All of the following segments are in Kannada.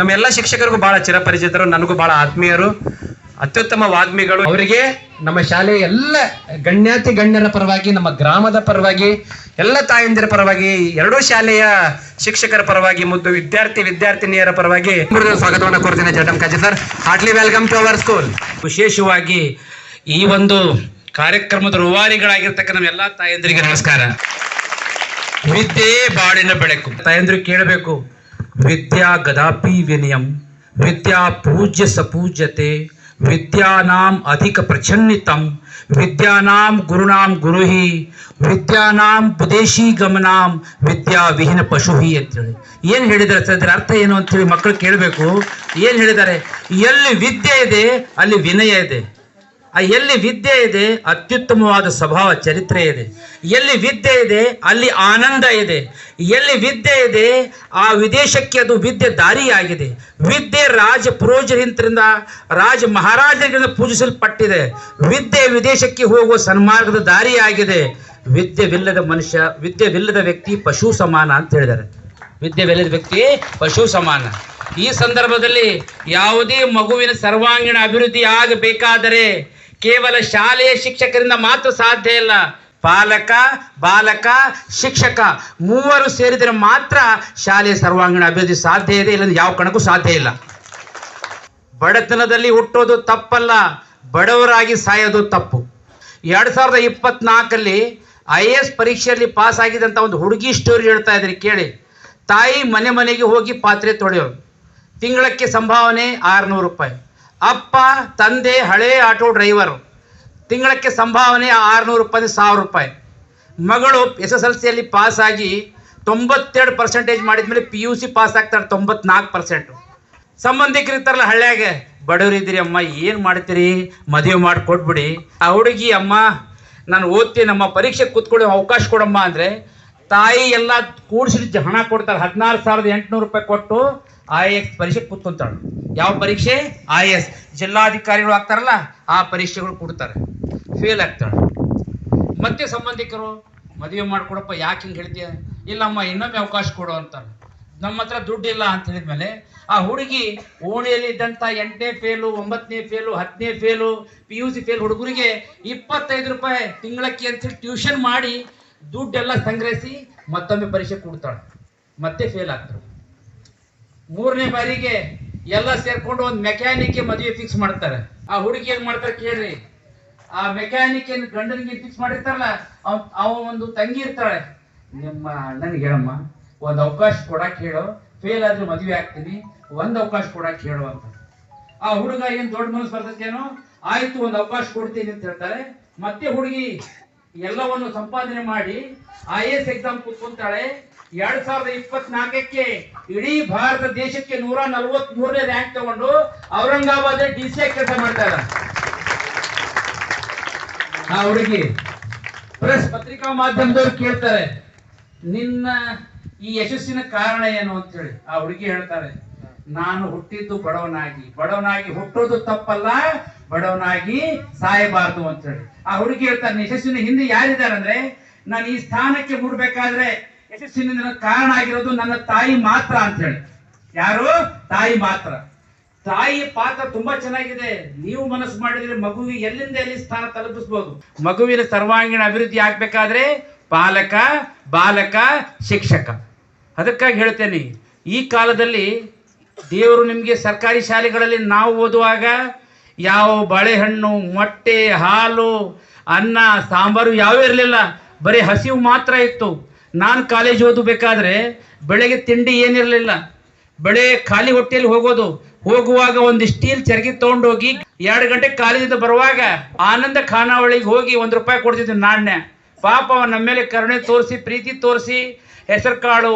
ನಮ್ಮೆಲ್ಲ ಶಿಕ್ಷಕರಿಗೂ ಬಹಳ ಚಿರಪರಿಚಿತರು, ನನಗೂ ಬಹಳ ಆತ್ಮೀಯರು, ಅತ್ಯುತ್ತಮ ವಾಗ್ಮಿಗಳು. ಅವರಿಗೆ ನಮ್ಮ ಶಾಲೆಯ ಎಲ್ಲ ಗಣ್ಯಾತಿ ಗಣ್ಯರ ಪರವಾಗಿ, ನಮ್ಮ ಗ್ರಾಮದ ಪರವಾಗಿ, ಎಲ್ಲ ತಾಯಂದಿರ ಪರವಾಗಿ, ಎರಡೂ ಶಾಲೆಯ ಶಿಕ್ಷಕರ ಪರವಾಗಿ ಮತ್ತು ವಿದ್ಯಾರ್ಥಿ ವಿದ್ಯಾರ್ಥಿನಿಯರ ಪರವಾಗಿ ಸ್ವಾಗತವನ್ನು ಕೋರ್ತೀನಿ ಜಟಂ ಕಾಜಿ sir heartily welcome to our school. ವಿಶೇಷವಾಗಿ ಈ ಒಂದು ಕಾರ್ಯಕ್ರಮದ ರೂವಾರಿಗಳಾಗಿರ್ತಕ್ಕ ನಮ್ಮ ಎಲ್ಲ ತಾಯಂದ್ರಿಗೆ ನಮಸ್ಕಾರ. ವಿದ್ಯೆ ಬಾಡಿನ ಬೆಳಕು. ತಾಯಂದ್ರಿಗೆ ಕೇಳಬೇಕು. ವಿದ್ಯಾ ಗದಾಪಿ ವಿನಯಂ ವಿದ್ಯಾ ಪೂಜ್ಯ ಸಪೂಜ್ಯತೆ, ವಿದ್ಯಾನಾಂ ಅಧಿಕ ಪ್ರಚನ್ನಿತಂ, ವಿದ್ಯಾನಾಂ ಗುರುನಾಂ ಗುರುಹಿ, ವಿದ್ಯಾನಾಂ ಪುದೇಶಿ ಗಮನಾಂ, ವಿದ್ಯಾ ವಿಹೀನ ಪಶುಹಿ ಅಂತೇಳಿ. ಏನು ಹೇಳಿದ್ದಾರೆ ಸರ್? ಇದರ ಅರ್ಥ ಏನು ಅಂತೇಳಿ ಮಕ್ಕಳು ಕೇಳಬೇಕು. ಏನು ಹೇಳಿದ್ದಾರೆ? ಎಲ್ಲಿ ವಿದ್ಯೆ ಇದೆ, ಅಲ್ಲಿ ವಿನಯ ಇದೆ. ಎಲ್ಲಿ ವಿದ್ಯೆ ಇದೆ, ಅತ್ಯುತ್ತಮವಾದ ಸ್ವಭಾವ ಚರಿತ್ರೆ ಇದೆ. ಎಲ್ಲಿ ವಿದ್ಯೆ ಇದೆ, ಅಲ್ಲಿ ಆನಂದ ಇದೆ. ಎಲ್ಲಿ ವಿದ್ಯೆ ಇದೆ, ಆ ವಿದೇಶಕ್ಕೆ ಅದು ವಿದ್ಯೆ ದಾರಿಯಾಗಿದೆ. ವಿದ್ಯೆ ರಾಜ ಪುರೋಜರಿಂತರಿಂದ ರಾಜ ಮಹಾರಾಜರಿಂದ ಪೂಜಿಸಲ್ಪಟ್ಟಿದೆ. ವಿದ್ಯೆ ವಿದೇಶಕ್ಕೆ ಹೋಗುವ ಸನ್ಮಾರ್ಗದ ದಾರಿಯಾಗಿದೆ. ವಿದ್ಯೆವಿಲ್ಲದ ಮನುಷ್ಯ, ವಿದ್ಯೆವಿಲ್ಲದ ವ್ಯಕ್ತಿ ಪಶು ಸಮಾನ ಅಂತ ಹೇಳಿದ್ದಾರೆ. ವಿದ್ಯೆವಿಲ್ಲದ ವ್ಯಕ್ತಿ ಪಶು ಸಮಾನ. ಈ ಸಂದರ್ಭದಲ್ಲಿ ಯಾವುದೇ ಮಗುವಿನ ಸರ್ವಾಂಗೀಣ ಅಭಿವೃದ್ಧಿ ಆಗಬೇಕಾದರೆ ಕೇವಲ ಶಾಲೆಯ ಶಿಕ್ಷಕರಿಂದ ಮಾತ್ರ ಸಾಧ್ಯ ಇಲ್ಲ. ಪಾಲಕ, ಬಾಲಕ, ಶಿಕ್ಷಕ ಮೂವರು ಸೇರಿದರೆ ಮಾತ್ರ ಶಾಲೆಯ ಸರ್ವಾಂಗೀಣ ಅಭಿವೃದ್ಧಿ ಸಾಧ್ಯ ಇದೆ, ಇಲ್ಲಂದ್ರೆ ಯಾವ ಕಣಕ್ಕೂ ಸಾಧ್ಯ ಇಲ್ಲ. ಬಡತನದಲ್ಲಿ ಹುಟ್ಟೋದು ತಪ್ಪಲ್ಲ, ಬಡವರಾಗಿ ಸಾಯೋದು ತಪ್ಪು. ಎರಡು ಸಾವಿರದ ಇಪ್ಪತ್ನಾಲ್ಕಲ್ಲಿ ಐ ಎ ಎಸ್ ಪರೀಕ್ಷೆಯಲ್ಲಿ ಪಾಸ್ ಆಗಿದಂತ ಒಂದು ಹುಡುಗಿ ಸ್ಟೋರಿ ಹೇಳ್ತಾ ಇದ್ರಿ ಕೇಳಿ. ತಾಯಿ ಮನೆ ಮನೆಗೆ ಹೋಗಿ ಪಾತ್ರೆ ತೊಳೆಯೋರು ತಿಂಗಳಕ್ಕೆ ಸಂಭಾವನೆ ಆರುನೂರು ರೂಪಾಯಿ. ಅಪ್ಪ, ತಂದೆ, ಹಳೆ ಆಟೋ ಡ್ರೈವರು. ತಿಂಗಳಕ್ಕೆ ಸಂಭಾವನೆ ಆರುನೂರು ರೂಪಾಯಿ ಸಾವಿರ ರೂಪಾಯಿ. ಮಗಳು ಎಸ್ ಎಸ್ ಎಲ್ ಸಿಯಲ್ಲಿ ಪಾಸಾಗಿ ತೊಂಬತ್ತೆರಡು ಪರ್ಸೆಂಟೇಜ್ ಮಾಡಿದ್ಮೇಲೆ ಪಿ ಯು ಸಿ ಪಾಸ್ ಆಗ್ತಾರೆ ತೊಂಬತ್ನಾಲ್ಕು ಪರ್ಸೆಂಟು ಸಂಬಂಧಿಕರು ಇರ್ತಾರಲ್ಲ ಹಳ್ಳ್ಯಾಗೆ ಬಡವರಿದ್ದೀರಿ ಅಮ್ಮ, ಏನು ಮಾಡ್ತೀರಿ? ಮದುವೆ ಮಾಡಿ ಕೊಟ್ಬಿಡಿ ಆ ಹುಡುಗಿ, ಅಮ್ಮ, ನಾನು ಓದ್ತೀನಿ, ನಮ್ಮ ಪರೀಕ್ಷೆ ಕೂತ್ಕೊಳ್ಳೋ ಅವಕಾಶ ಕೊಡಮ್ಮ. ಅಂದರೆ ತಾಯಿ ಎಲ್ಲ ಕೂಡಿಸಿ ಹಣ ಕೊಡ್ತಾರೆ, ಹದಿನಾರು ಸಾವಿರದ ಎಂಟುನೂರು ರೂಪಾಯಿ ಕೊಟ್ಟು ಐ ಎಸ್ ಪರೀಕ್ಷೆ ಕೂತ್ಕೊಂತಾಳು. ಯಾವ ಪರೀಕ್ಷೆ? I S. ಜಿಲ್ಲಾಧಿಕಾರಿಗಳು ಆಗ್ತಾರಲ್ಲ, ಆ ಪರೀಕ್ಷೆಗಳು ಕೊಡ್ತಾರೆ. ಫೇಲ್ ಆಗ್ತಾಳೆ. ಮತ್ತೆ ಸಂಬಂಧಿಕರು, ಮದುವೆ ಮಾಡ್ಕೊಡಪ್ಪ, ಯಾಕೆ ಹಿಂಗೆ ಹೇಳ್ತೀಯ? ಇಲ್ಲಮ್ಮ, ಇನ್ನೊಮ್ಮೆ ಅವಕಾಶ ಕೊಡು ಅಂತಾರೆ ನಮ್ಮ ಹತ್ರ ದುಡ್ಡಿಲ್ಲ ಅಂತ ಹೇಳಿದ್ಮೇಲೆ, ಆ ಹುಡುಗಿ ಓಣಿಯಲ್ಲಿ ಇದ್ದಂಥ ಎಂಟನೇ ಫೇಲು ಒಂಬತ್ತನೇ ಫೇಲು ಹತ್ತನೇ fail P U C fail ಹುಡುಗರಿಗೆ ಇಪ್ಪತ್ತೈದು ರೂಪಾಯಿ ತಿಂಗಳಕ್ಕೆ ಅಂತೇಳಿ ಟ್ಯೂಷನ್ ಮಾಡಿ ದುಡ್ಡೆಲ್ಲ ಸಂಗ್ರಹಿಸಿ ಮತ್ತೊಮ್ಮೆ ಪರೀಕ್ಷೆ ಕೊಡ್ತಾಳೆ. ಮತ್ತೆ ಫೇಲ್ ಆಗ್ತಾಳೆ. ಮೂರನೇ ಬಾರಿಗೆ ಎಲ್ಲ ಸೇರ್ಕೊಂಡು ಒಂದು ಮೆಕ್ಯಾನಿಕ್ ಮದುವೆ ಫಿಕ್ಸ್ ಮಾಡ್ತಾರೆ. ಆ ಹುಡುಗಿ ಏನ್ ಮಾಡ್ತಾರೆ ಕೇಳ್ರಿ? ಆ ಮೆಕ್ಯಾನಿಕ್ ಏನ್ ಗಂಡನಿಗೆ ಫಿಕ್ಸ್ ಮಾಡಿರ್ತಾರಲ್ಲ, ಅವ್ ಒಂದು ತಂಗಿ ಇರ್ತಾಳೆ. ನಿಮ್ಮ ಅಣ್ಣನಿಗೆ ಹೇಳಮ್ಮ, ಒಂದು ಅವಕಾಶ ಕೊಡಕ್ ಹೇಳು ಫೇಲ್ ಆದ್ರೆ ಮದುವೆ ಆಗ್ತೀನಿ, ಒಂದ್ ಅವಕಾಶ ಕೊಡಕ್ ಹೇಳು ಅಂತ. ಆ ಹುಡುಗ ಏನ್ ದೊಡ್ಡ ಮನಸ್ಸು ಬರ್ತೈತೇನೋ, ಆಯ್ತು, ಒಂದು ಅವಕಾಶ ಕೊಡ್ತೀನಿ ಅಂತ ಹೇಳ್ತಾರೆ. ಮತ್ತೆ ಹುಡುಗಿ ಎಲ್ಲವನ್ನು ಸಂಪಾದನೆ ಮಾಡಿ ಐ ಎಸ್ ಎಕ್ಸಾಮ್ ಕೂತ್ಕೊಂತಾಳೆ. ಎರಡ್ ಸಾವಿರದ ಇಪ್ಪತ್ನಾಲ್ಕಕ್ಕೆ ಇಡೀ ಭಾರತ ದೇಶಕ್ಕೆ ನೂರ ನಲವತ್ತ್ ಮೂರನೇ ರ್ಯಾಂಕ್ ತಗೊಂಡು ಔರಂಗಾಬಾದ್ ಡಿ ಸಿ ಕೆಲಸ ಮಾಡ್ತಾರ ಆ ಹುಡುಗಿ ಪ್ರೆಸ್ ಪತ್ರಿಕಾ ಮಾಧ್ಯಮದವ್ರು ಕೇಳ್ತಾರೆ, ನಿನ್ನ ಈ ಯಶಸ್ಸಿನ ಕಾರಣ ಏನು? ಅಂತ ಹೇಳಿ ಆ ಹುಡುಗಿ ಹೇಳ್ತಾರೆ, ನಾನು ಹುಟ್ಟಿದ್ದು ಬಡವನಾಗಿ. ಬಡವನಾಗಿ ಹುಟ್ಟೋದು ತಪ್ಪಲ್ಲ ಬಡವನಾಗಿ ಸಾಯಬಾರದು ಅಂತ ಹೇಳಿ ಆ ಹುಡುಗಿ ಹೇಳ್ತಾರೆ ಯಶಸ್ವಿನ, ಹಿಂದೆ ಯಾರಿದ್ದಾರೆ ಅಂದ್ರೆ, ನಾನು ಈ ಸ್ಥಾನಕ್ಕೆ ಮುಡ್ಬೇಕಾದ್ರೆ ಯಶಸ್ಸಿನ ಕಾರಣ ಆಗಿರೋದು ನನ್ನ ತಾಯಿ ಮಾತ್ರ ಅಂತ ಹೇಳಿ ಯಾರು? ತಾಯಿ ಮಾತ್ರ. ತಾಯಿ ಪಾತ್ರ ತುಂಬಾ ಚೆನ್ನಾಗಿದೆ. ನೀವು ಮನಸ್ಸು ಮಾಡಿದ್ರೆ ಮಗುವಿಗೆ ಎಲ್ಲಿಂದ ಎಲ್ಲಿ ಸ್ಥಾನ ತಲುಪಿಸಬಹುದು ಮಗುವಿನ ಸರ್ವಾಂಗೀಣ ಅಭಿವೃದ್ಧಿ ಆಗ್ಬೇಕಾದ್ರೆ ಪಾಲಕ, ಬಾಲಕ, ಶಿಕ್ಷಕ. ಅದಕ್ಕಾಗಿ ಹೇಳ್ತೇನೆ, ಈ ಕಾಲದಲ್ಲಿ ದೇವರು ನಿಮಗೆ ಸರ್ಕಾರಿ ಶಾಲೆಗಳಲ್ಲಿ ನಾವು ಓದುವಾಗ ಯಾವ ಬಾಳೆಹಣ್ಣು, ಮೊಟ್ಟೆ, ಹಾಲು, ಅನ್ನ, ಸಾಂಬಾರು ಯಾವೂ ಇರಲಿಲ್ಲ. ಬರೀ ಹಸಿವು ಮಾತ್ರ ಇತ್ತು. ನಾನು ಕಾಲೇಜ್ ಓದಬೇಕಾದ್ರೆ ಬೆಳಗ್ಗೆ ತಿಂಡಿ ಏನಿರಲಿಲ್ಲ. ಬೆಳೆ ಖಾಲಿ ಹೊಟ್ಟೆಯಲ್ಲಿ ಹೋಗೋದು. ಹೋಗುವಾಗ ಒಂದು ಸ್ಟೀಲ್ ಚರಗಿ ತಗೊಂಡೋಗಿ ಎರಡು ಗಂಟೆ ಕಾಲೇಜಿಂದ ಬರುವಾಗ ಆನಂದ ಖಾನಾವಳಿಗೆ ಹೋಗಿ ಒಂದು ರೂಪಾಯಿ ಕೊಡ್ತಿದ್ದೆ ನಾಣ್ಯ. ಪಾಪ ನಮ್ಮ ಮೇಲೆ ಕರುಣೆ ತೋರಿಸಿ, ಪ್ರೀತಿ ತೋರಿಸಿ, ಹೆಸರು ಕಾಳು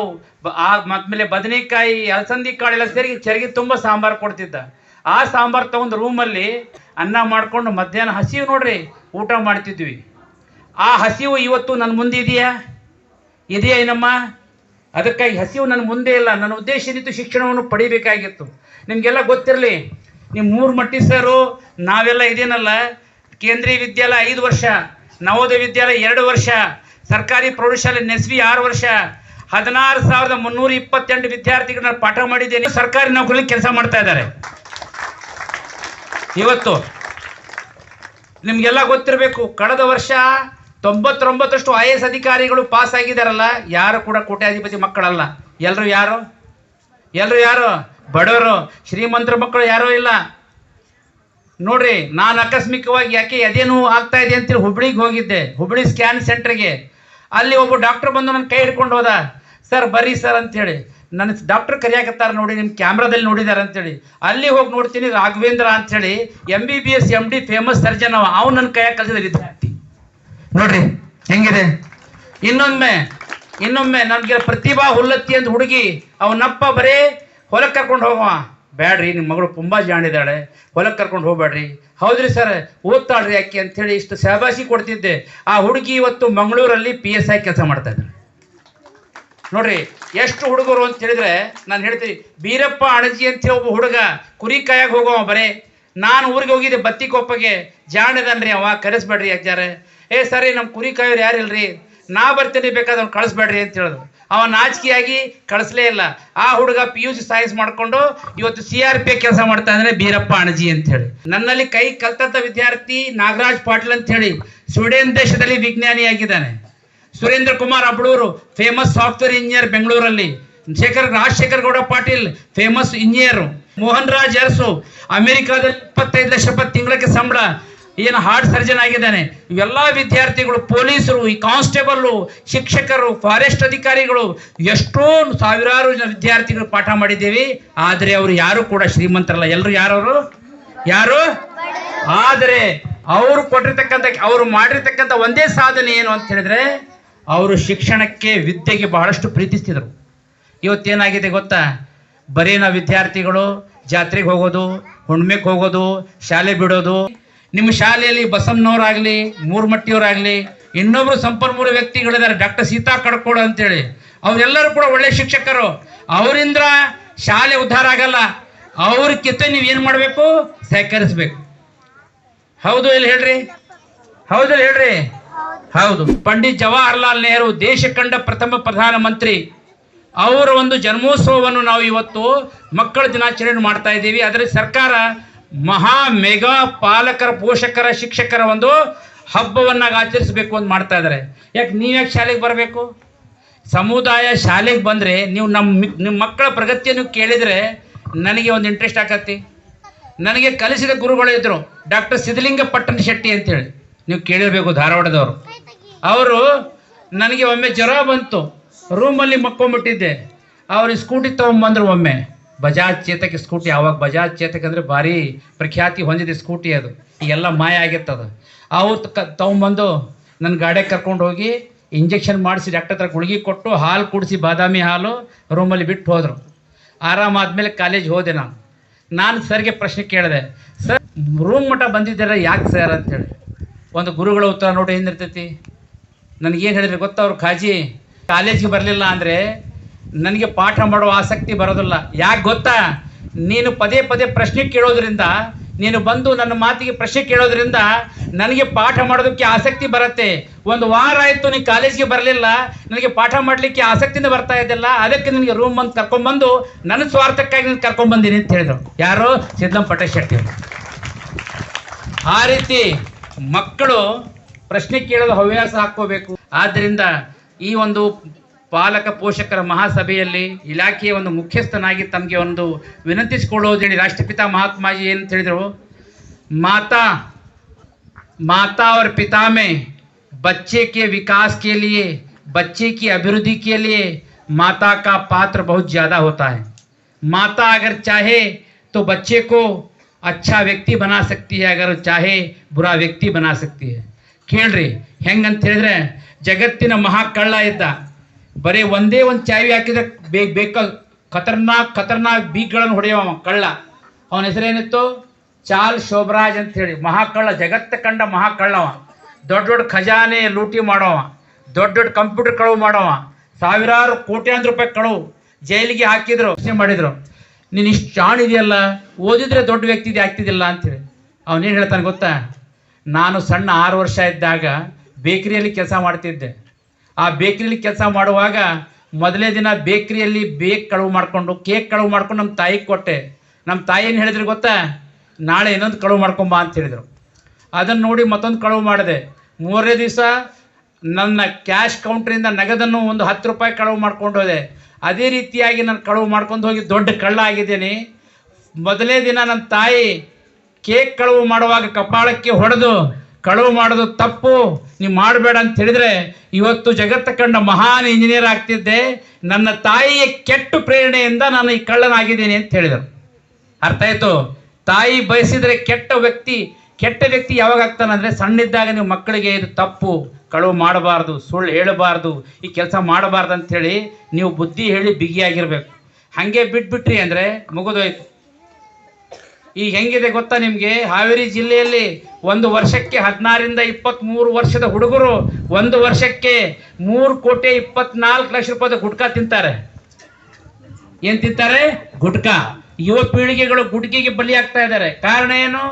ಮತ್ಮೇಲೆ ಬದನೆಕಾಯಿ, ಅಲಸಂದಿ ಕಾಳು ಎಲ್ಲ ಸೇರಿ ಚರಗಿ ತುಂಬ ಸಾಂಬಾರು ಕೊಡ್ತಿದ್ದ. ಆ ಸಾಂಬಾರು ತಗೊಂಡು ರೂಮಲ್ಲಿ ಅನ್ನ ಮಾಡ್ಕೊಂಡು ಮಧ್ಯಾಹ್ನ ಹಸಿವು ನೋಡ್ರಿ, ಊಟ ಮಾಡ್ತಿದ್ವಿ. ಆ ಹಸಿವು ಇವತ್ತು ನನ್ನ ಮುಂದೆ ಇದೆಯಾ? ಇದೆಯಾ ಏನಮ್ಮ? ಅದಕ್ಕಾಗಿ ಹಸಿವು ನನ್ನ ಮುಂದೆ ಇಲ್ಲ. ನನ್ನ ಉದ್ದೇಶ ಏನಿತ್ತು? ಶಿಕ್ಷಣವನ್ನು ಪಡಿಬೇಕಾಗಿತ್ತು. ನಿಮಗೆಲ್ಲ ಗೊತ್ತಿರಲಿ ನಿಮ್ಮ ಮೂರು ಮಟ್ಟಿ ಸರು ನಾವೆಲ್ಲ ಇದೇನಲ್ಲ, ಕೇಂದ್ರೀಯ ವಿದ್ಯಾಲಯ ಐದು ವರ್ಷ, ನವೋದಯ ವಿದ್ಯಾಲಯ ಎರಡು ವರ್ಷ, ಸರ್ಕಾರಿ ಪ್ರೌಢಶಾಲೆ ನೆಸ್ವಿ ಆರು ವರ್ಷ, ಹದಿನಾರು ಸಾವಿರದ ಮುನ್ನೂರ ಇಪ್ಪತ್ತೆಂಟು ವಿದ್ಯಾರ್ಥಿಗಳನ್ನ ಪಾಠ ಮಾಡಿದ್ದೇನೆ. ಸರ್ಕಾರಿ ನೌಕರಿ ಕೆಲಸ ಮಾಡ್ತಾ ಇದ್ದಾರೆ. ಇವತ್ತು ನಿಮಗೆಲ್ಲ ಗೊತ್ತಿರಬೇಕು, ಕಳೆದ ವರ್ಷ ತೊಂಬತ್ತೊಂಬತ್ತಷ್ಟು ಐ ಎಸ್ ಅಧಿಕಾರಿಗಳು ಪಾಸ್ ಆಗಿದಾರಲ್ಲ, ಯಾರು ಕೂಡ ಕೋಟ್ಯಾಧಿಪತಿ ಮಕ್ಕಳಲ್ಲ. ಎಲ್ಲರೂ ಯಾರು? ಎಲ್ಲರೂ ಯಾರು? ಬಡವರು, ಶ್ರೀಮಂತರ ಮಕ್ಕಳು ಯಾರೂ ಇಲ್ಲ. ನೋಡ್ರಿ, ನಾನು ಆಕಸ್ಮಿಕವಾಗಿ ಯಾಕೆ ಅದೇನು ಆಗ್ತಾ ಇದೆ ಅಂತೇಳಿ ಹುಬ್ಳಿಗೆ ಹೋಗಿದ್ದೆ, ಹುಬ್ಳಿ ಸ್ಕ್ಯಾನ್ ಸೆಂಟ್ರಿಗೆ ಅಲ್ಲಿ ಒಬ್ಬ ಡಾಕ್ಟರ್ ಬಂದು ನನ್ನ ಕೈ ಹಿಡ್ಕೊಂಡು ಹೋದ. ಸರ್, ಬರ್ರಿ ಸರ್ ಅಂತೇಳಿ. ನನ್ನ ಡಾಕ್ಟರ್ ಕರಿಯಾಕತ್ತಾರ ನೋಡಿ ನಿಮ್ಮ ಕ್ಯಾಮ್ರಾದಲ್ಲಿ ನೋಡಿದಾರೆ ಅಂತೇಳಿ. ಅಲ್ಲಿ ಹೋಗಿ ನೋಡ್ತೀನಿ, ರಾಘವೇಂದ್ರ ಅಂತೇಳಿ M B B S M D famous surgeon ಅವ. ಅವ್ನು ನನ್ನ ಕೈಯಾಗ ಕಲಿಸಿದ ವಿದ್ಯಾರ್ಥಿ. ನೋಡ್ರಿ, ಹೆಂಗಿದೆ? ಇನ್ನೊಮ್ಮೆ ಇನ್ನೊಮ್ಮೆ ನನಗೆ ಪ್ರತಿಭಾ ಹುಲ್ಲತ್ತಿ ಅಂತ ಹುಡುಗಿ, ಅವನಪ್ಪ ಬರೇ ಹೊಲಕ್ಕೆ ಕರ್ಕೊಂಡು ಹೋಗುವ. ಬೇಡ್ರಿ ನಿಮ್ಮ ಮಗಳು ತುಂಬಾ ಜಾಣಿದಾಳೆ ಹೊಲಕ್ಕೆ ಕರ್ಕೊಂಡು ಹೋಗ್ಬೇಡ್ರಿ. ಹೌದ್ರಿ ಸರ್, ಓದ್ತಾಳ್ರಿ ಯಾಕೆ ಅಂತೇಳಿ ಇಷ್ಟು ಸಹಬಾಸಿ ಕೊಡ್ತಿದ್ದೆ. ಆ ಹುಡುಗಿ ಇವತ್ತು ಮಂಗಳೂರಲ್ಲಿ ಪಿ ಎಸ್ ಐ ಕೆಲಸ ಮಾಡ್ತಾ ಇದ್ದಾಳೆ. ನೋಡ್ರಿ, ಎಷ್ಟು ಹುಡುಗರು ಅಂತ ಹೇಳಿದ್ರೆ, ನಾನು ಹೇಳ್ತೀನಿ, ಬೀರಪ್ಪ ಅಣಜಿ ಅಂತ ಒಬ್ಬ ಹುಡುಗ ಕುರಿ ಕಾಯಾಗ ಹೋಗುವ ಬರೇ. ನಾನು ಊರಿಗೆ ಹೋಗಿದ್ದೆ ಬತ್ತಿಕೊಪ್ಪಗೆ ಜಾಣದನ್ರಿ ಅವ ಕರೆಸ್ಬೇಡ್ರಿ ಅಜ್ಜಾರ. ಏ ಸರಿ ನಮ್ಮ ಕುರಿ ಕಾಯೋರು ಯಾರು ಇಲ್ರಿ ನಾ ಬರ್ತೀನಿ ಬೇಕಾದ್ರೆ ಅವ್ನು ಕಳಿಸ್ಬೇಡ್ರಿ ಅಂತ ಹೇಳಿದ್ರು ಅವ ನಾಚಿಕೆಯಾಗಿ ಕಳಿಸ್ಲೇ ಇಲ್ಲ. ಆ ಹುಡುಗ ಪಿ ಯು ಜಿ ಸೈನ್ಸ್ ಮಾಡಿಕೊಂಡು ಇವತ್ತು ಸಿ ಆರ್ ಪಿ ಕೆಲಸ ಮಾಡ್ತಾ ಅಂದ್ರೆ ಬೀರಪ್ಪ ಅಣಜಿ ಅಂತ ಹೇಳಿ. ನನ್ನಲ್ಲಿ ಕೈ ಕಲ್ತಂಥ ವಿದ್ಯಾರ್ಥಿ ನಾಗರಾಜ್ ಪಾಟೀಲ್ ಅಂತ ಹೇಳಿ, ಸ್ವೀಡನ್ ದೇಶದಲ್ಲಿ ವಿಜ್ಞಾನಿಯಾಗಿದ್ದಾನೆ. Surendra Kumar Ablur famous software engineer ಬೆಂಗಳೂರಲ್ಲಿ. ಶೇಖರ್, ರಾಜಶೇಖರ್ ಗೌಡ ಪಾಟೀಲ್ ಫೇಮಸ್ ಇಂಜಿನಿಯರ್ ಮೋಹನ್ ರಾಜ್ ಅರಸು, ಅಮೆರಿಕಾದಲ್ಲಿ ಇಪ್ಪತ್ತೈದು ಲಕ್ಷ ರೂಪಾಯಿ ಸಂಬಳ. ಏನು ಹಾರ್ಟ್ ಸರ್ಜನ್ ಆಗಿದ್ದಾನೆ. ಇವೆಲ್ಲ ವಿದ್ಯಾರ್ಥಿಗಳು, ಪೊಲೀಸರು, ಈ ಕಾನ್ಸ್ಟೇಬಲ್ ಶಿಕ್ಷಕರು, ಫಾರೆಸ್ಟ್ ಅಧಿಕಾರಿಗಳು, ಎಷ್ಟೋ ಸಾವಿರಾರು ಜನ ವಿದ್ಯಾರ್ಥಿಗಳು ಪಾಠ ಮಾಡಿದ್ದೀವಿ. ಆದರೆ ಅವರು ಯಾರು ಕೂಡ ಶ್ರೀಮಂತರಲ್ಲ. ಎಲ್ಲರೂ ಯಾರವರು? ಯಾರು? ಆದರೆ ಅವರು ಕೊಟ್ಟಿರ್ತಕ್ಕಂಥ, ಅವರು ಮಾಡಿರ್ತಕ್ಕಂಥ ಒಂದೇ ಸಾಧನೆ ಏನು ಅಂತ ಹೇಳಿದ್ರೆ ಅವರು ಶಿಕ್ಷಣಕ್ಕೆ ವಿದ್ಯೆಗೆ ಬಹಳಷ್ಟು ಪ್ರೀತಿಸ್ತಿದ್ರು. ಇವತ್ತೇನಾಗಿದೆ ಗೊತ್ತಾ? ಬರೀ ನಾವು ವಿದ್ಯಾರ್ಥಿಗಳು ಜಾತ್ರೆಗೆ ಹೋಗೋದು ಹುಣ್ಮೆಗೆ ಹೋಗೋದು, ಶಾಲೆ ಬಿಡೋದು. ನಿಮ್ಮ ಶಾಲೆಯಲ್ಲಿ ಬಸಮ್ಮನವರಾಗಲಿ, ಮೂರ್ಮಟ್ಟಿಯವರಾಗಲಿ, ಇನ್ನೊಬ್ರು ಸಂಪನ್ಮೂಲ ವ್ಯಕ್ತಿಗಳಿದ್ದಾರೆ, ಡಾಕ್ಟರ್ ಸೀತಾ ಕಡ್ಕೋಳು ಅಂತೇಳಿ. ಅವರೆಲ್ಲರೂ ಕೂಡ ಒಳ್ಳೆ ಶಿಕ್ಷಕರು. ಅವರಿಂದ ಶಾಲೆ ಉದ್ಧಾರ ಆಗಲ್ಲ. ಅವ್ರ ಕಿತ್ತೆ ನೀವು ಏನು ಮಾಡಬೇಕು? ಸಹಕರಿಸ್ಬೇಕು. ಹೌದು ಇಲ್ಲಿ ಹೇಳ್ರಿ? ಹೌದು ಹೇಳ್ರಿ? ಹೌದು. ಪಂಡಿತ್ ಜವಾಹರ್ಲಾಲ್ ನೆಹರು ದೇಶ ಕಂಡ ಪ್ರಥಮ ಪ್ರಧಾನಮಂತ್ರಿ. ಅವರ ಒಂದು ಜನ್ಮೋತ್ಸವವನ್ನು ನಾವು ಇವತ್ತು ಮಕ್ಕಳ ದಿನಾಚರಣೆ ಮಾಡ್ತಾ ಇದ್ದೀವಿ. ಆದರೆ ಸರ್ಕಾರ ಮಹಾ ಮೆಗಾ ಪಾಲಕರ, ಪೋಷಕರ, ಶಿಕ್ಷಕರ ಒಂದು ಹಬ್ಬವನ್ನಾಗಿ ಆಚರಿಸಬೇಕು ಅಂತ ಮಾಡ್ತಾ ಇದ್ದಾರೆ. ಯಾಕೆ ನೀವ್ಯಾಕೆ ಶಾಲೆಗೆ ಬರಬೇಕು? ಸಮುದಾಯ ಶಾಲೆಗೆ ಬಂದರೆ ನೀವು ನಮ್ಮ ನಿಮ್ಮ ಮಕ್ಕಳ ಪ್ರಗತಿಯನ್ನು ಕೇಳಿದರೆ ನನಗೆ ಒಂದು ಇಂಟ್ರೆಸ್ಟ್ ಆಗತ್ತೆ ನನಗೆ ಕಲಿಸಿದ ಗುರುಗಳು ಇದ್ದರು ಡಾಕ್ಟರ್ ಸಿದ್ಧಲಿಂಗ ಪಟ್ಟಣ ಶೆಟ್ಟಿ ಅಂತೇಳಿ. ನೀವು ಕೇಳಿರ್ಬೇಕು ಧಾರವಾಡದವರು. ಅವರು ನನಗೆ ಒಮ್ಮೆ ಜ್ವರ ಬಂತು. ರೂಮಲ್ಲಿ ಮಕ್ಕೊಂಬಿಟ್ಟಿದ್ದೆ. ಅವ್ರು ಸ್ಕೂಟಿ ತೊಗೊಂಬಂದ್ರು ಒಮ್ಮೆ. ಬಜಾಜ್ ಚೇತಕ ಸ್ಕೂಟಿ ಆವಾಗ ಬಜಾಜ್ ಚೇತಕ್ ಅಂದರೆ ಭಾರಿ ಪ್ರಖ್ಯಾತಿ ಹೊಂದಿದೆ ಸ್ಕೂಟಿ ಅದು. ಎಲ್ಲ ಮಾಯ ಆಗಿತ್ತದು ಅವ್ರು ಕ, ತೊಗೊಂಬಂದು ನನ್ನ ಗಾಡಿಗೆ ಕರ್ಕೊಂಡು ಹೋಗಿ ಇಂಜೆಕ್ಷನ್ ಮಾಡಿಸಿ ಡಾಕ್ಟರ್ ಹತ್ರ ಗುಳಿಗೆ ಕೊಟ್ಟು ಹಾಲು ಕುಡಿಸಿ ಬಾದಾಮಿ ಹಾಲು ರೂಮಲ್ಲಿ ಬಿಟ್ಟು ಹೋದರು. ಆರಾಮಾದ್ಮೇಲೆ ಕಾಲೇಜ್ ಹೋದೆ ನಾನು. ನಾನು ಸರ್ಗೆ ಪ್ರಶ್ನೆ ಕೇಳಿದೆ, ಸರ್, ರೂಮ್ ಮಟ್ಟ ಬಂದಿದ್ದೀರ? ಯಾಕೆ ಸರ್? ಅಂತೇಳಿ. ಒಂದು ಗುರುಗಳ ಉತ್ತರ ನೋಡಿ ಏನಿರ್ತೈತಿ? ನನಗೇನು ಹೇಳಿದ್ರೆ ಗೊತ್ತಾ ಅವ್ರು ಖಾಜಿ ಕಾಲೇಜ್ಗೆ ಬರಲಿಲ್ಲ ಅಂದರೆ ನನಗೆ ಪಾಠ ಮಾಡೋ ಆಸಕ್ತಿ ಬರೋದಿಲ್ಲ. ಯಾಕೆ ಗೊತ್ತಾ? ನೀನು ಪದೇ ಪದೇ ಪ್ರಶ್ನೆ ಕೇಳೋದ್ರಿಂದ, ನೀನು ಬಂದು ನನ್ನ ಮಾತಿಗೆ ಪ್ರಶ್ನೆ ಕೇಳೋದ್ರಿಂದ ನನಗೆ ಪಾಠ ಮಾಡೋದಕ್ಕೆ ಆಸಕ್ತಿ ಬರುತ್ತೆ. ಒಂದು ವಾರ ಆಯಿತು ನೀನು ಕಾಲೇಜ್ಗೆ ಬರಲಿಲ್ಲ, ನನಗೆ ಪಾಠ ಮಾಡಲಿಕ್ಕೆ ಆಸಕ್ತಿನೇ ಬರ್ತಾ ಇದ್ದಿಲ್ಲ, ಅದಕ್ಕೆ ನನಗೆ ರೂಮ್ ಬಂದು ಕರ್ಕೊಂಡ್ಬಂದು ನನ್ನ ಸ್ವಾರ್ಥಕ್ಕಾಗಿ ನೀನು ಕರ್ಕೊಂಡ್ಬಂದಿನಿ ಅಂತ ಹೇಳಿದ್ರು. ಯಾರು? ಸಿದ್ದಂ ಪಟೇಶ್ ಶೆಟ್ಟಿ ಆ ರೀತಿ ಮಕ್ಕಳು ಪ್ರಶ್ನೆ ಕೇಳೋದು ಹವ್ಯಾಸ ಹಾಕೋಬೇಕು ಆದ್ದರಿಂದ ಈ ಒಂದು ಪಾಲಕ ಪೋಷಕರ ಮಹಾಸಭೆಯಲ್ಲಿ ಇಲಾಖೆಯ ಒಂದು ಮುಖ್ಯಸ್ಥನಾಗಿ ತಮಗೆ ಒಂದು ವಿನಂತಿಸಿಕೊಳ್ಳೋದು ಹೇಳಿ ರಾಷ್ಟ್ರಪಿತ ಮಹಾತ್ಮಾಜಿ ಏನು ಹೇಳಿದರು ಮಾತಾ माता और पिता में बच्चे के विकास के लिए बच्चे की अभिवृद्धि के लिए माता का पात्र बहुत ज़्यादा होता है माता अगर चाहे तो बच्चे को ಅಚ್ಚಾ ವ್ಯಕ್ತಿ ಬನಾ ಸಕ್ತಿ ಯಾರು ಚಾಹೆ, ಬುರಾ ವ್ಯಕ್ತಿ ಬನಾ ಸಕ್ತಿ. ಕೇಳ್ರಿ, ಹೆಂಗಂತ ಹೇಳಿದ್ರೆ ಜಗತ್ತಿನ ಮಹಾ ಕಳ್ಳ ಇದ್ದ. ಬರೀ ಒಂದೇ ಒಂದು ಚಾವಿ ಹಾಕಿದ್ರೆ ಬೇಗ ಬೇಕ ಖತರ್ನಾಕ್ ಖತರ್ನಾಕ್ ಬೀಗ್ಗಳನ್ನು ಹೊಡೆಯೋ ಕಳ್ಳ. ಅವನ ಹೆಸರೇನಿತ್ತು? ಚಾಲ್ ಶೋಭರಾಜ್ ಅಂತ ಹೇಳಿ. ಮಹಾಕಳ್ಳ ಜಗತ್ತ ಕಂಡ ಮಹಾಕಳ್ಳವ ದೊಡ್ಡ ದೊಡ್ಡ ಖಜಾನೆ ಲೂಟಿ ಮಾಡೋವ. ದೊಡ್ಡ ದೊಡ್ಡ ಕಂಪ್ಯೂಟರ್ ಕಳವು ಮಾಡೋವ. ಸಾವಿರಾರು ಕೋಟ್ಯಾಂತರ ರೂಪಾಯಿ ಕಳವು ಜೈಲಿಗೆ ಹಾಕಿದ್ರು ಮಾಡಿದ್ರು. ನೀನು ಇಷ್ಟು ಚಾಣ್ ಇದೆಯಲ್ಲ? ಓದಿದ್ರೆ ದೊಡ್ಡ ವ್ಯಕ್ತಿ ಇದೆ ಆಗ್ತಿದ್ದಿಲ್ಲ ಅಂತೇಳಿ ಅವನೇನು ಹೇಳ್ತಾನೆ ಗೊತ್ತಾ? ನಾನು ಸಣ್ಣ ಆರು ವರ್ಷ ಇದ್ದಾಗ ಬೇಕರಿಯಲ್ಲಿ ಕೆಲಸ ಮಾಡ್ತಿದ್ದೆ. ಆ ಬೇಕರಿಯಲ್ಲಿ ಕೆಲಸ ಮಾಡುವಾಗ ಮೊದಲೇ ದಿನ ಬೇಕರಿಯಲ್ಲಿ ಬೇಕ್ ಕಳುವು ಮಾಡಿಕೊಂಡು, ಕೇಕ್ ಕಳುವು ಮಾಡ್ಕೊಂಡು ನಮ್ಮ ತಾಯಿಗೆ ಕೊಟ್ಟೆ. ನಮ್ಮ ತಾಯಿ ಏನು ಹೇಳಿದ್ರು ಗೊತ್ತಾ? ನಾಳೆ ಇನ್ನೊಂದು ಕಳುವು ಮಾಡ್ಕೊಂಬಾ ಅಂತ ಹೇಳಿದರು. ಅದನ್ನು ನೋಡಿ ಮತ್ತೊಂದು ಕಳುವು ಮಾಡಿದೆ. ಮೂರನೇ ದಿವಸ ನನ್ನ ಕ್ಯಾಶ್ ಕೌಂಟ್ರಿಂದ ನಗದನ್ನು ಒಂದು ಹತ್ತು ರೂಪಾಯಿ ಕಳುವು ಮಾಡ್ಕೊಂಡು ಹೋದೆ. ಅದೇ ರೀತಿಯಾಗಿ ನಾನು ಕಳುವು ಮಾಡ್ಕೊಂಡು ಹೋಗಿ ದೊಡ್ಡ ಕಳ್ಳ ಆಗಿದ್ದೀನಿ. ಮೊದಲೇ ದಿನ ನನ್ನ ತಾಯಿ ಕೇಕ್ ಕಳುವು ಮಾಡುವಾಗ ಕಪಾಳಕ್ಕೆ ಹೊಡೆದು ಕಳುವು ಮಾಡೋದು ತಪ್ಪು, ನೀವು ಮಾಡಬೇಡ ಅಂತ ಹೇಳಿದರೆ ಇವತ್ತು ಜಗತ್ತ ಕಂಡ ಮಹಾನ್ ಇಂಜಿನಿಯರ್ ಆಗ್ತಿದ್ದೆ. ನನ್ನ ತಾಯಿಯ ಕೆಟ್ಟ ಪ್ರೇರಣೆಯಿಂದ ನಾನು ಈ ಕಳ್ಳನಾಗಿದ್ದೀನಿ ಅಂತ ಹೇಳಿದರು. ಅರ್ಥ ಆಯಿತು? ತಾಯಿ ಬಯಸಿದರೆ ಕೆಟ್ಟ ವ್ಯಕ್ತಿ ಕೆಟ್ಟ ವ್ಯಕ್ತಿ ಯಾವಾಗ ಆಗ್ತಾನಂದ್ರೆ ಸಣ್ಣಿದ್ದಾಗ ನೀವು ಮಕ್ಕಳಿಗೆ ಇದು ತಪ್ಪು ಕಳುವು ಮಾಡಬಾರ್ದು ಸುಳ್ಳು ಹೇಳಬಾರ್ದು ಈ ಕೆಲಸ ಮಾಡಬಾರ್ದು ಅಂಥೇಳಿ ನೀವು ಬುದ್ಧಿ ಹೇಳಿ ಬಿಗಿಯಾಗಿರ್ಬೇಕು ಹಾಗೆ ಬಿಟ್ಬಿಟ್ರಿ ಅಂದರೆ ಮುಗಿದೋಯ್ತು. ಈಗ ಹೆಂಗಿದೆ ಗೊತ್ತಾ ನಿಮಗೆ? ಹಾವೇರಿ ಜಿಲ್ಲೆಯಲ್ಲಿ ಒಂದು ವರ್ಷಕ್ಕೆ ಹದಿನಾರಿಂದ ಇಪ್ಪತ್ತ್ಮೂರು ವರ್ಷದ ಹುಡುಗರು ಒಂದು ವರ್ಷಕ್ಕೆ ಮೂರು ಕೋಟಿ ಇಪ್ಪತ್ನಾಲ್ಕು ಲಕ್ಷ ರೂಪಾಯಿ ಗುಟ್ಕಾ ತಿಂತಾರೆ. ಏನು ತಿಂತಾರೆ? ಗುಟ್ಕಾ. ಯುವ ಪೀಳಿಗೆಗಳು ಗುಟ್ಕಿಗೆ ಬಲಿಯಾಗ್ತಾ ಇದ್ದಾರೆ. ಕಾರಣ ಏನು?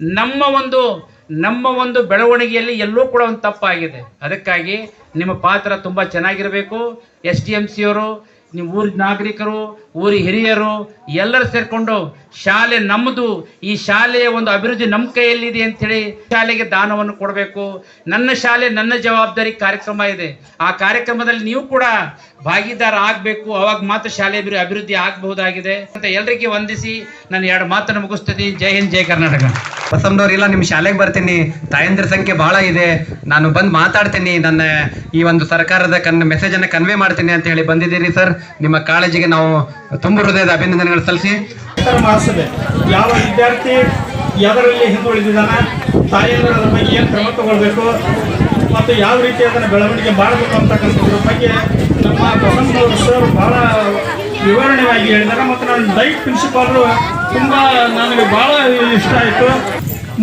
ನಮ್ಮ ಒಂದು ನಮ್ಮ ಒಂದು ಬೆಳವಣಿಗೆಯಲ್ಲಿ ಎಲ್ಲೂ ಕೂಡ ಒಂದು ತಪ್ಪಾಗಿದೆ. ಅದಕ್ಕಾಗಿ ನಿಮ್ಮ ಪಾತ್ರ ತುಂಬ ಚೆನ್ನಾಗಿರಬೇಕು. ಎಸ್ ಡಿ ಎಂ ಸಿಯವರು ನಿಮ್ಮ ಊರಿನ ನಾಗರಿಕರು, ಊರಿ ಹಿರಿಯರು, ಎಲ್ಲರೂ ಸೇರಿಕೊಂಡು ಶಾಲೆ ನಮ್ಮದು, ಈ ಶಾಲೆಯ ಒಂದು ಅಭಿವೃದ್ಧಿ ನಮ್ಮ ಕೈಯಲ್ಲಿದೆ ಅಂಥೇಳಿ ಶಾಲೆಗೆ ದಾನವನ್ನು ಕೊಡಬೇಕು. ನನ್ನ ಶಾಲೆ ನನ್ನ ಜವಾಬ್ದಾರಿ ಕಾರ್ಯಕ್ರಮ ಇದೆ. ಆ ಕಾರ್ಯಕ್ರಮದಲ್ಲಿ ನೀವು ಕೂಡ ಭಾಗಿದಾರ ಆಗಬೇಕು. ಅವಾಗ ಮಾತ್ರ ಶಾಲೆ ಅಭಿವೃ- ಅಭಿವೃದ್ಧಿ ಆಗಬಹುದಾಗಿದೆ. ಅಂತ ಎಲ್ಲರಿಗೆ ವಂದಿಸಿ ನಾನು ಎರಡು ಮಾತನ್ನು ಮುಗಿಸ್ತೀನಿ ಜೈ ಹಿಂದ್, ಜೈ ಕರ್ನಾಟಕ. ಬಸಮ್ಮನವ್ರು ಇಲ್ಲ ನಿಮ್ಮ ಶಾಲೆಗೆ ಬರ್ತೀನಿ. ತಾಯಂದ್ರ ಸಂಖ್ಯೆ ಬಹಳ ಇದೆ. ನಾನು ಬಂದು ಮಾತಾಡ್ತೀನಿ. ನನ್ನ ಈ ಒಂದು ಸರ್ಕಾರದ ಕನ್ ಮೆಸೇಜ್ ಅನ್ನ ಕನ್ವೆ ಮಾಡ್ತೀನಿ ಅಂತ ಹೇಳಿ ಬಂದಿದ್ದೀರಿ ಸರ್ ನಿಮ್ಮ ಕಾಳಜಿಗೆ ನಾವು ತುಂಬ ಹೃದಯದ ಅಭಿನಂದನೆಗಳು ಸಲ್ಲಿಸಿ. ಯಾವ ವಿದ್ಯಾರ್ಥಿ ಯಾವುದರಲ್ಲಿ ಹಿಂದುಳಿದಿದ್ದಾನ ತಾಯಿಯಂದ್ರ ಅದ್ರ ಬಗ್ಗೆ ಏನು ಕ್ರಮ ತಗೊಳ್ಬೇಕು, ಮತ್ತು ಯಾವ ರೀತಿ ಅದನ್ನು ಬೆಳವಣಿಗೆ ಮಾಡಬೇಕು ಅಂತಕ್ಕಂಥದ್ರ ಬಗ್ಗೆ ನಮ್ಮ ಬಸಮ್ಮನವರು ಸರ್ ಭಾಳ ವಿವರಣೆಯಾಗಿ ಹೇಳಿದ್ದಾರೆ. ಮತ್ತು ನಾನು ಡೈಟ್ ಪ್ರಿನ್ಸಿಪಾಲ್ರು ತುಂಬ ನನಗೆ ಭಾಳ ಇಷ್ಟ ಆಯಿತು.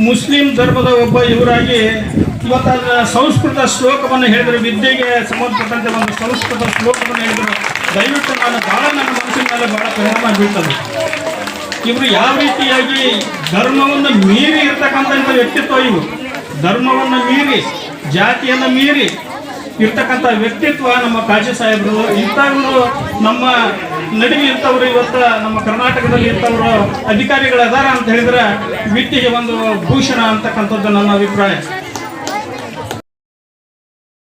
ಮುಸ್ಲಿಂ ಧರ್ಮದ ಒಬ್ಬ ಇವರಾಗಿ ಇವತ್ತು ಅದರ ಸಂಸ್ಕೃತ ಶ್ಲೋಕವನ್ನು ಹೇಳಿದರು, ವಿದ್ಯೆಗೆ ಸಂಬಂಧಪಟ್ಟಂತೆ ಒಂದು ಸಂಸ್ಕೃತ ಶ್ಲೋಕವನ್ನು ಹೇಳಿದರು. ದಯವಿಟ್ಟು ನಾನು ಭಾಳ ನನ್ನ ಮನಸ್ಸಿನ ಮೇಲೆ ಭಾಳ ಪರಿಣಾಮ ಬೀಳ್ತದೆ ಇವರು ಯಾವ ರೀತಿಯಾಗಿ ಧರ್ಮವನ್ನು ಮೀರಿ ಇರ್ತಕ್ಕಂಥ ವ್ಯಕ್ತಿತ್ವ ಇವು. ಧರ್ಮವನ್ನು ಮೀರಿ, ಜಾತಿಯನ್ನು ಮೀರಿ ಇರ್ತಕ್ಕಂಥ ವ್ಯಕ್ತಿತ್ವ ನಮ್ಮ ಕಾಜಿ ಸಾಹೇಬರು, ಇಂಥವರು ನಮ್ಮ ನಡುವೆ ಇಂಥವ್ರು ಇವತ್ತ ನಮ್ಮ ಕರ್ನಾಟಕದಲ್ಲಿ ಇಂಥವ್ರು ಅಧಿಕಾರಿಗಳು ಅದಾರ ಅಂತ ಹೇಳಿದ್ರೆ ವಿದ್ಯೆಗೆ ಒಂದು ಭೂಷಣ ಅಂತಕ್ಕಂಥದ್ದು ನನ್ನ ಅಭಿಪ್ರಾಯ.